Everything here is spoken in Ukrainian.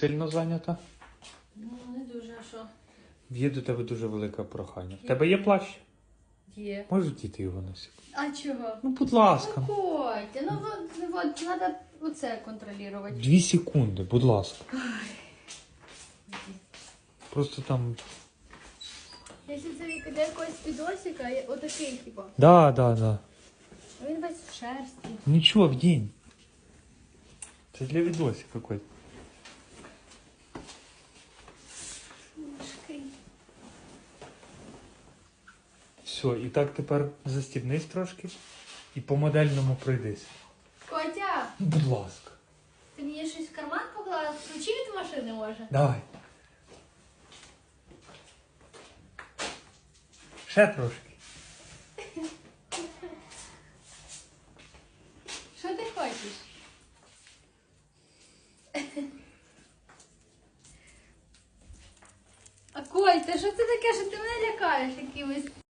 сильно зайнята? Ну, не дуже, а що? Є до тебе дуже велике прохання. В тебе є плащ? Є. Можеш діти його секунду? А чого? Ну, будь ласка. Ну, Котя, ну вот, ну, вот, треба оце контролювати. Дві секунди, будь ласка. Просто там. Якщо це від якогось відосика, я- отакий, типу. Да, да, да. Він весь в шерсті. Нічого в день. Це для відосика какой. Все, і так тепер застібнись трошки і по модельному пройдись. Котя, Будь ласка. ти мені щось в карман поклала? Ключі від машини може? Давай. Ще трошки. Що ти хочеш? А Коль, та що це таке, що ти мене лякаєш якимось